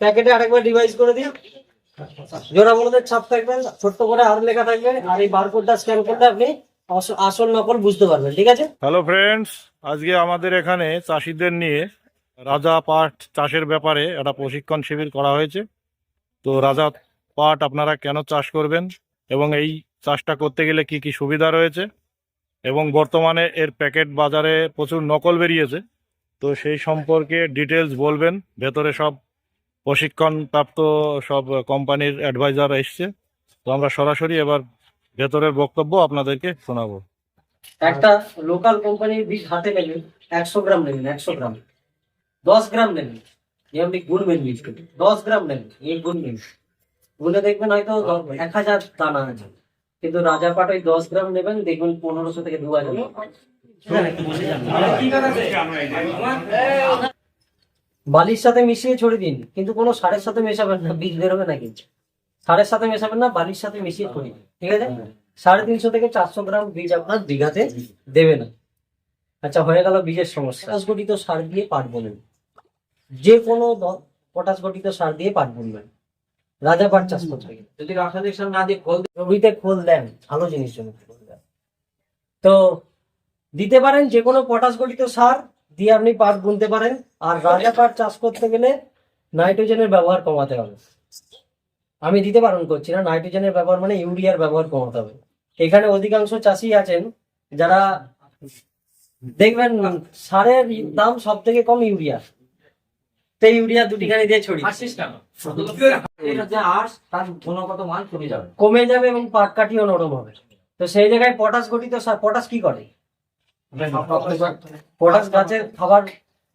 প্যাকেটে আরেকবার ডিভাইস করে দিন জোড়া বলদের ছাপ থাকবে, ছোট্ট করে আর লেখা থাকবে, আর এই বারকোডটা স্ক্যান করলে আপনি আসল নকল বুঝতে পারবেন, ঠিক আছে? হ্যালো ফ্রেন্ডস আজকে আমাদের এখানে চাষিদের নিয়ে রাজা পাট চাষের ব্যাপারে একটা প্রশিক্ষণ শিবির করা হয়েছে। তো রাজা পাট আপনারা কেন চাষ করবেন এবং এই চাষটা করতে গেলে কি কি সুবিধা রয়েছে? এবং বর্তমানে এর প্যাকেট বাজারে প্রচুর নকল বেরিয়েছে। তো সেই সম্পর্কে ডিটেলস বলবেন, ভেতরে সব প্রশিক্ষণ প্রাপ্ত সব কোম্পানির অ্যাডভাইজার এসছে। তো আমরা সরাসরি এবার ভেতরের বক্তব্য আপনাদেরকে শোনাবো। একটা লোকাল কোম্পানির বীজ হাতে নেবেন একশো গ্রাম নেবেন একশো গ্রাম। দশ গ্রাম নেবেন। আপনি গুনবেন বীজকে দশ গ্রাম নেবেন এই গুনবেন গুনে দেখবেন হয়তো এক হাজার দানা আছে। কিন্তু রাজা পাট ওই দশ গ্রাম নেবেন দেখবেন পনেরোশো থেকে দু হাজার হ্যাঁ, একটু বসে যান। বালির সাথে মিশিয়ে ছড়িয়ে দিন কিন্তু কোনো সারের সাথে মেশাবেন না বীজ বেরোবে না কিন্তু। সারের সাথে মেশাবেন না বালির সাথে মিশিয়ে ছড়িয়ে দিন ঠিক আছে? সাড়ে তিনশো থেকে চারশো গ্রাম বীজ আপনার বিঘাতে দেবে না আচ্ছা হয়ে গেল বীজের সমস্যা। পটাশ গঠিত সার দিয়ে পাট বোনেন। যে কোনো দ- পটাশ গঠিত সার দিয়ে পাট বলবেন রাজা পাট চাষ করতে যদি রাসায়নিক সার না দিয়ে খোল জমিতে খোল দেন ভালো জিনিস জমিতে খোল দেন। তো দিতে পারেন যে কোনো পটাশ গঠিত সার দিয়ে আপনি পাট বুনতে পারেন। আর রাজা পাট চাষ করতে গেলে নাইট্রোজেনের ব্যবহার কমাতে হবে। আমি দিতে বারণ করছি না নাইট্রোজেনের ব্যবহার মানে ইউরিয়ার ব্যবহার কমাতে হবে। এখানে অধিকাংশ চাষি আছেন যারা দেখবেন সারের দাম সব থেকে কম ইউরিয়া। তো ইউরিয়া দুটিখানি দিয়ে মান কমে যাবে। কমে যাবে এবং পাট কাঠিও নরম হবে। তো সেই জায়গায় পটাশ গঠিত পটাশ কি করে? পটাশ গাছের খাবার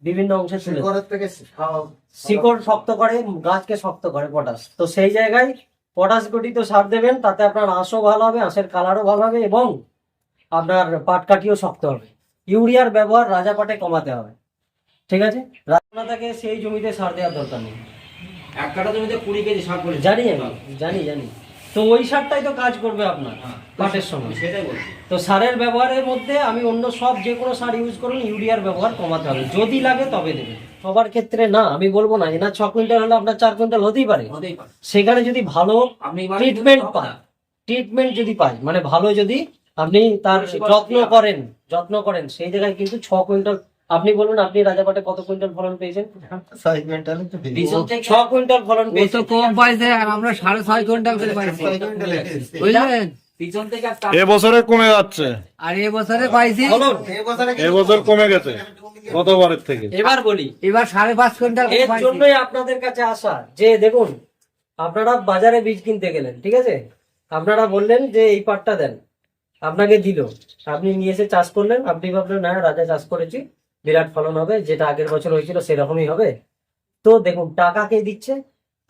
বিভিন্ন অংশে তুলে। শিকড় শক্ত করে গাছকে শক্ত করে পটাশ তো সেই জায়গায় পটাশ গঠিত সার দেবেন তাতে আপনার আঁশও ভালো হবে আঁশের কালারও ভালো হবে এবং আপনার পাটকাঠিও শক্ত হবে। ইউরিয়ার ব্যবহার রাজা পাটে কমাতে হবে। ঠিক আছে? রাজনাটাকে সেই জমিতে সার দেওয়ার দরকার নেই। এক কাটা জমিতে কুড়ি কেজি সার জানি আমি জানি জানি। তো ওই সারটাই তো কাজ করবে আপনার পাটের সময় সেটাই বলছি। তো সারের ব্যবহারের মধ্যে আমি অন্য সব যে কোনো সার ইউজ করুন ইউরিয়ার ব্যবহার কমাতে হবে। যদি লাগে তবে দেবেন। সবার ক্ষেত্রে না আমি বলব না যে না ছ কুইন্টাল হলে আপনার চার কুইন্টাল হতেই পারে। সেখানে যদি ভালো আপনি ট্রিটমেন্ট পান ট্রিটমেন্ট যদি পায় মানে ভালো যদি আপনি তার যত্ন করেন যত্ন করেন সেই জায়গায় কিন্তু ছ কুইন্টাল আপনি বলুন আপনি রাজাপাটে কত কুইন্টাল ফলন পেয়েছেন? ছ কুইন্টাল ফলন ও তো পেয়েছেন। কম পাইছে আর আমরা সাড়ে ছয় কুইন্টাল পাইছি। বুঝলেন? পিছন থেকে এবছরে কমে যাচ্ছে। আর এ বছরে পাইছি। এবছর কমে গেছে গতবারের থেকে। এবার বলি। এবার সাড়ে পাঁচ কুইন্টাল এর জন্যই আপনাদের কাছে আসা যে দেখুন আপনারা বাজারে বীজ কিনতে গেলেন ঠিক আছে? আপনারা বললেন যে এই পাটটা দেন। আপনাকে দিল। আপনি নিয়ে এসে চাষ করলেন। আপনি ভাবলেন না রাজা চাষ করেছি। বিরাট ফলন হবে, যেটা আগের বছর হয়েছিল সেরকমই হবে। তো দেখুন, টাকা কে দিচ্ছে?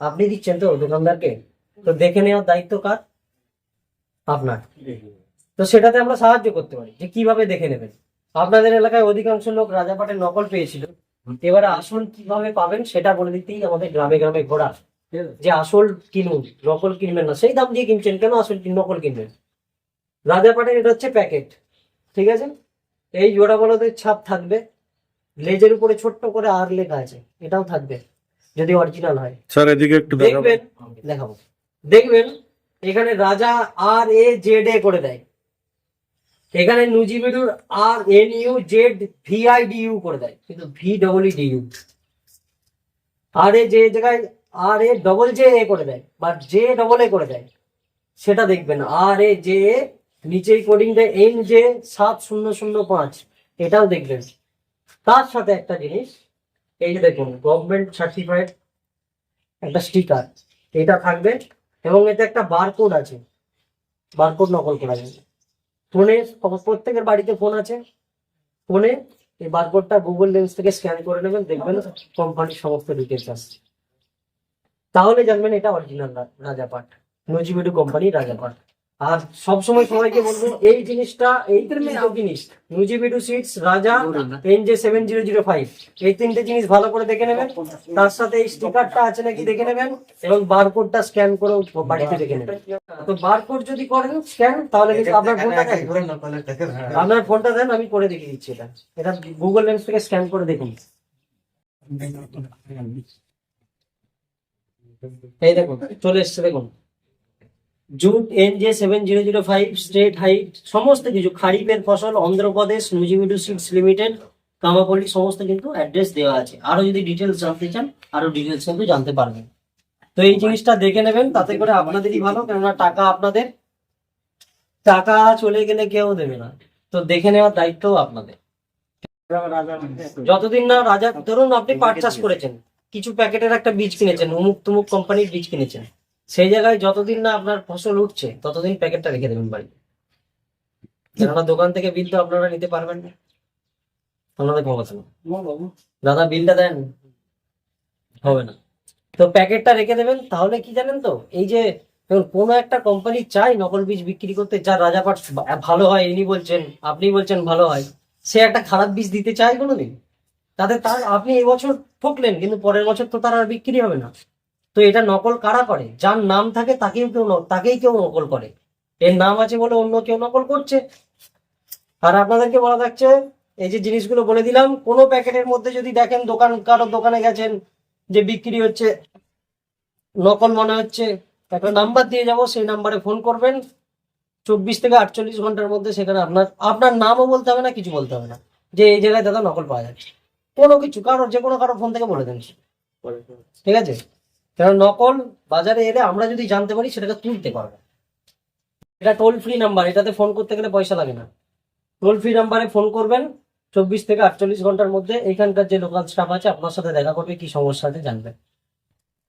আপনি দিচ্ছেন তো দোকানদারকে? তো দেখে নেওয়ার দায়িত্ব কার? আপনার। তো সেটাতে আমরা সাহায্য করতে পারি যে কীভাবে দেখে নেবেন। আপনাদের এলাকায় অধিকাংশ লোক রাজাপাটের নকল পেয়েছিল। এবারে আসল কীভাবে পাবেন সেটা বলে দিতেই আমাদের গ্রামে গ্রামে ঘোরা যে আসল কিনুন, নকল কিনবেন না, সেই দাম দিয়ে কিনছেন কেন? আসল নকল কিনবেন। রাজাপাটের এটা হচ্ছে প্যাকেট, ঠিক আছে? এই জোড়া বলদের ছাপ থাকবে। লেজের উপরে ছোট্ট করে আর লেখা আছে এটাও থাকবে যদি অরিজিনাল হয়। স্যার এদিকে একটু দেখাবো। দেখবেন দেখাবো। দেখবেন এখানে রাজা আর এ জেড এ করে দেয়। এখানে নুজিবিডুর আর N U Z V I D U করে দেয় কিন্তু V double E D U R A যে জায়গায় আর এ ডবল জে এ করে দেয় বা জে ডবল এ করে দেয় সেটা দেখবেন আর এ জে এ নিচেই কোডিং দেয় এন জে সাত শূন্য শূন্য পাঁচ এটাও দেখবেন। তার সাথে একটা জিনিস, এই যে দেখুন গভর্নমেন্ট সার্টিফাইড একটা স্টিকার এটা থাকবে এবং এতে একটা বারকোড আছে। বারকোড নকল করা যাবে ফোনে প্রত্যেকের বাড়িতে ফোন আছে। ফোনে এই বারকোডটা গুগল লেন্স থেকে স্ক্যান করে নেবেন, দেখবেন কোম্পানির সমস্ত ডিটেলস আসছে। তাহলে জানবেন এটা অরিজিনাল রাজাপাট নজিবিডু কোম্পানির রাজাপাট আর সবসময় সবাইকে বলব এই জিনিসটা এই তিনটে জিনিস Nuziveedu seeds Raja N J seven zero zero five এই তিনটে জিনিস ভালো করে দেখে নেবেন। তার সাথে এই স্টিকারটা আছে নাকি দেখে নেবেন। এবং বারকোডটা স্ক্যান করে বাড়িতে দেখে নেবেন। তো বারকোড যদি করেন স্ক্যান তাহলে কিন্তু আপনার ফোনটা আপনার ফোনটা দেন আমি করে দেখিয়ে দিচ্ছি এটা। এটা গুগল লেন্স থেকে স্ক্যান করে দেখুন এই দেখুন চলে এসছে দেখুন। Jute N J seven zero zero five straight height, সমস্ত কিছু। খারিফের ফসল অন্ধ্রপ্রদেশ নুজিমিডু সিডস লিমিটেড, কামাপল্লি, সমস্ত কিন্তু অ্যাড্রেস দেওয়া আছে। আরও যদি ডিটেলস জানতে চান, আরও ডিটেলস কিন্তু জানতে পারবেন। তো এই জিনিসটা দেখে নেবেন, তাতে করে আপনাদেরই ভালো, কেননা টাকা আপনাদের, টাকা চলে গেলে কেউ দেবে না। তো দেখে নেওয়ার দায়িত্ব আপনাদের। যতদিন না রাজা, ধরুন আপনি পাট চাষ করেছেন, কিছু প্যাকেটের একটা বীজ কিনেছেন উমুক তুমুক কোম্পানির বীজ কিনেছেন। সেই জায়গায় যতদিন না আপনার ফসল উঠছে, ততদিন প্যাকেটটা রেখে দেবেন বাড়িতে। কেননা দোকান থেকে বিল তো আপনারা নিতে পারবেন না। আপনাদের ক্ষমতা নেই। দাদা, বিলটা দেন। হবে না। তো প্যাকেটটা রেখে দেবেন, তাহলে কি জানেন তো, এই যে কোনো একটা কোম্পানি চাই নকল বীজ বিক্রি করতে, যা রাজাপাট ভালো হয়, ইনি বলছেন, আপনি বলছেন ভালো হয়, সে একটা খারাপ বীজ দিতে চায় কোনোদিন? তাতে তার, আপনি এবছর ঠকলেন, কিন্তু পরের বছর তো তার আর বিক্রি হবে না। এটা নকল কারা করে? যার নাম থাকে তাকেই কেউ তাকেই কেউ নকল করে। এর নাম আছে বলে অন্য কেউ নকল করছে। আর আপনাদেরকে বলা থাকছে, এই যে জিনিসগুলো বলে দিলাম, কোনো প্যাকেটের মধ্যে যদি দেখেন দোকান, কারও দোকানে গেছেন, যে বিক্রি হচ্ছে, নকল মনে হচ্ছে, একটা নাম্বার দিয়ে যাব, সেই নাম্বারে ফোন করবেন। চব্বিশ থেকে আটচল্লিশ ঘণ্টার মধ্যে সেখানে আপনার আপনার নামও বলতে হবে না, কিছু বলতে হবে না। যে এই জায়গায় দাদা নকল পাওয়া যাচ্ছে। কোনো কিছু কারোর যে কোনো কারোর ফোন থেকে বলে দেন। ঠিক আছে? কারণ নকল বাজারে এলে আমরা যদি জানতে পারি, সেটাকে তুলতে পারব। এটা টোল ফ্রি নাম্বার এটাতে ফোন করতে গেলে পয়সা লাগে না। টোল ফ্রি নাম্বারে ফোন করবেন, চব্বিশ থেকে আটচল্লিশ ঘণ্টার মধ্যে এখানকার যে লোকাল স্টাফ আছে, আপনার সাথে দেখা করবে কি সমস্যা আছে জানবেন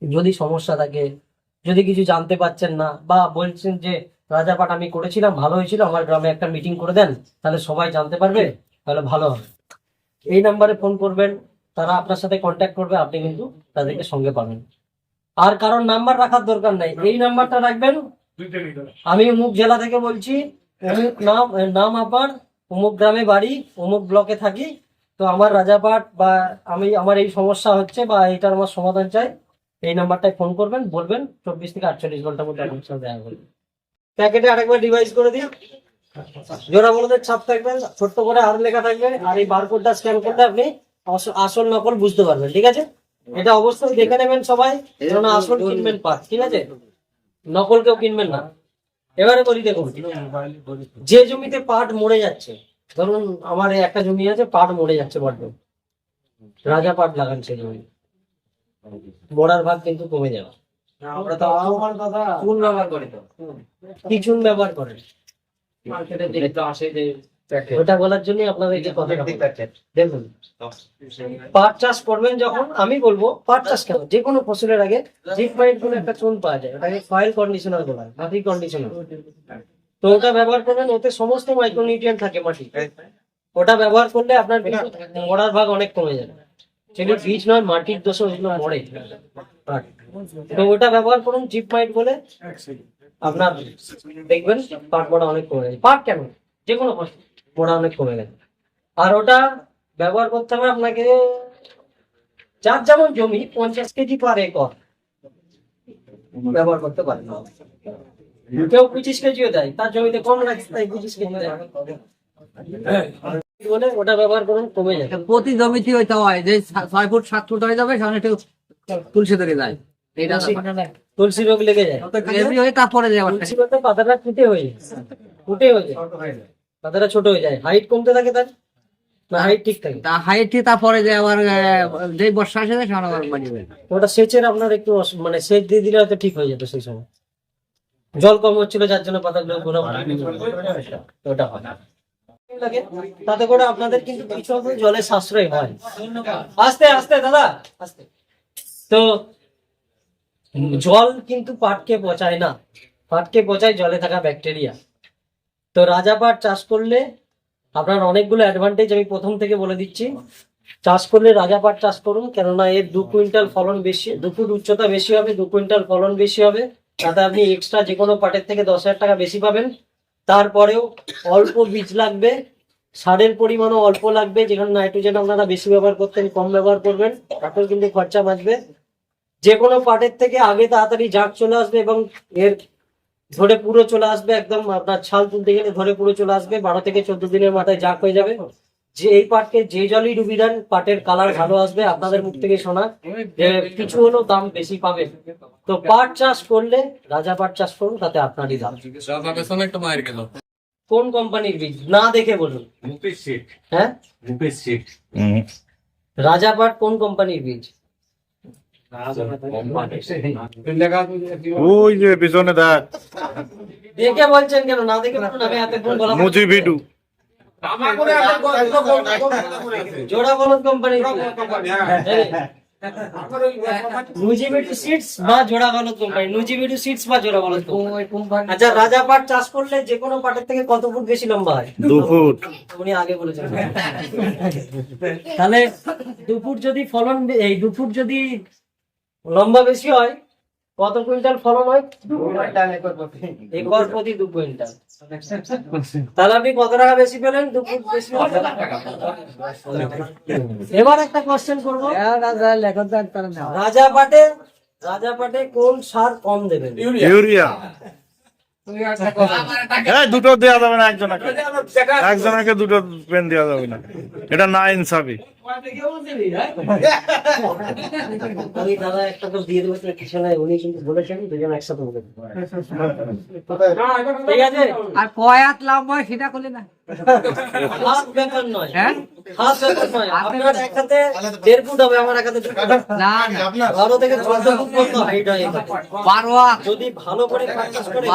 যদি সমস্যা থাকে, যদি কিছু জানতে পারছেন না, বা বলছেন যে রাজাপাট আমি করেছিলাম, ভালো হয়েছিল, আমার গ্রামে একটা মিটিং করে দেন, তাহলে সবাই জানতে পারবে, তাহলে ভালো হবে। এই নাম্বারে ফোন করবেন, তারা আপনার সাথে কন্ট্যাক্ট করবে, আপনি কিন্তু তাদেরকে সঙ্গে পাবেন। আর কারোর নাম্বার রাখার দরকার নাই। এই নাম্বারটা রাখবেন। আমি অমুক জেলা থেকে বলছি অমুক নাম নাম আপার অমুক গ্রামে বাড়ি অমুক ব্লকে থাকি। তো আমার রাজাপাট বা আমি আমার এই সমস্যা হচ্ছে বা এটার আমার সমাধান চাই এই নাম্বারটায় ফোন করবেন বলবেন চব্বিশ থেকে আটচল্লিশ ঘণ্টার মধ্যে আপনার দেখা করবেন প্যাকেটে আরেকবার ডিভাইস করে দিন। জোড়া বলদের ছাপ থাকবেন ছোট্ট করে আর লেখা থাকবে আর এই বারকোডটা স্ক্যান করলে আপনি আস- আসল নকল বুঝতে পারবেন ঠিক আছে? এটা অবশ্যই দেখে নেবেন সবাই যেন আসল কিনবেন পাট ঠিক আছে? নকল কেউ কিনবেন না। এবারে বলি দেখুন যে জমিতে পাট মরে যাচ্ছে ধরুন আমার একটা জমি আছে পাট মরে যাচ্ছে বড্ড। রাজা পাট লাগান সেই জমি। মরার ভাগ কিন্তু কমে যাবে। আমরা তো চুন ব্যবহার করি তো। কি চুন ব্যবহার করেন মার্কেটে দেখতে আসে যে ওটা বলার জন্যই আপনাদের এই কথাটা দেখুন পাট চাষ করবেন যখন আমি বলব পাট চাষ কেন? যে কোনো ফসলের আগে জিপ পাইট বলে একটা চুন পাওয়া যায় ওটাকে সয়েল কন্ডিশনার বলা হয় মাটি কন্ডিশনার তো ওটা ব্যবহার করবেন ওতে সমস্ত মাইক্রোনিউট্রিয়েন্ট থাকে মাটি ওটা ব্যবহার করলে আপনার মরার ভাগ অনেক কমে যাবে। সেগুলো বীজ নয় মাটির দোষে ওইগুলো মরে। তো ওটা ব্যবহার করুন জিপ মাইট বলে আপনার দেখবেন পাট মরা অনেক কমে গেছে পাট কেন? যে কোনো ফসল। মরা অনেক কমে গেছে। আর ওটা ব্যবহার করতে হবে আপনাকে যার যেমন জমি পঞ্চাশ কেজি পার একর ব্যবহার করতে পারে কেউ পঁচিশ কেজিও দেয় তার জমিতে কম রাখছে তাই পঁচিশ কেজি দেয়। বলে ওটা ব্যবহার করুন কমে যায় প্রতি জমিতে ওইটা হয় যে ছয় ফুট সাত ফুট হয়ে যাবে সেখানে একটু তুলসী ধরে যায়। তুলসী রোগ লেগে যায়। তারপরে পাতাটা ফুটে হয়ে যায়। ফুটে হয়ে যায়। পাতাটা ছোট হয়ে যায়। হাইট কমতে থাকে তার? না হাইট ঠিক থাকে? তা হাইটে তারপরে যে আবার যে বর্ষা আসে আবার ওটা সেচের আপনার একটু মানে সেচ দিয়ে দিলে হয়তো ঠিক হয়ে যেত সেই সময়। জল কম হচ্ছিল যার জন্য পাতাগুলো ওটা হয়। লাগে, তাতে করে আপনাদের কিন্তু কিছু অংশ জলের সাশ্রয় হয়। আস্তে আস্তে দাদা আস্তে। তো জল কিন্তু পাটকে পচায় না। পাটকে পচায় জলে থাকা ব্যাকটেরিয়া। তো রাজা পাট চাষ করলে আপনার অনেকগুলো অ্যাডভান্টেজ আমি প্রথম থেকে বলে দিচ্ছি। চাষ করলে রাজা পাট চাষ করুন, কেননা এর দু কুইন্টাল ফলন বেশি, দু ফুট উচ্চতা বেশি হবে, দু কুইন্টাল ফলন বেশি হবে। তাতে আপনি এক্সট্রা যে কোনো পাটের থেকে দশ হাজার টাকা বেশি পাবেন। তারপরেও অল্প বীজ লাগবে, সারের পরিমাণও অল্প লাগবে, যেখানে নাইট্রোজেন আপনারা বেশি ব্যবহার করতেন, কম ব্যবহার করবেন, তাতেও কিন্তু খরচা বাঁচবে। যে কোনো পাটের থেকে আগে তাড়াতাড়ি জাগ চলে আসবে এবং এর ধরে পুরো চলে আসবে একদম আপনার ছাল তুলতে গেলে ধরে পুরো চলে আসবে বারো থেকে চোদ্দ দিনের মাথায় জাগ হয়ে যাবে। যে এই পাটকে যে জলই ডুবি দেন পাটের কালার ভালো আসবে আপনাদের মুখ থেকে শোনা যে কিছু হলেও দাম বেশি পাবে তো পাট চাষ করলে রাজা পাট চাষ করুন তাতে আপনারই গেল কোন কোম্পানির বীজ? না দেখে বলুন। হ্যাঁ? রাজা পাট কোন কোম্পানির বীজ? ওই যে পিছনে দেখ। দেখে বলছেন কেন? না দেখে বলা ভিডু জোড়া বলদ কোম্পানি আচ্ছা রাজা পাট চাষ করলে যে কোনো পাটের থেকে কত ফুট বেশি লম্বা হয়? দু ফুট। উনি আগে বলেছেন। তাহলে দু ফুট যদি ফলন এই দু ফুট যদি লম্বা বেশি হয় কত কুইন্টাল ফলন হয়? একর প্রতি। দু কুইন্টাল। তাহলে আপনি কত টাকা বেশি পেলেন? দু বেশি? এবার একটা কোশ্চেন করব। রাজা পাটে রাজা পাটে কোন সার কম দেবেন? ইউরিয়া। হ্যাঁ দুটো দেওয়া যাবে না একজনকে। একজনকে দুটো পেন দেওয়া যাবে না। এটা না ইনসাফি। আমি দাদা একটা তো দিয়ে দেবো কিছু নাই উনি কিন্তু বলেছেন দুজন একসাথে বলে ঠিক আছে আর পয়াত লম্বা সেটা করলে না হাত ব্যাপার নয় হ্যাঁ হাত। যদি ভালো করে প্র্যাকটিস করে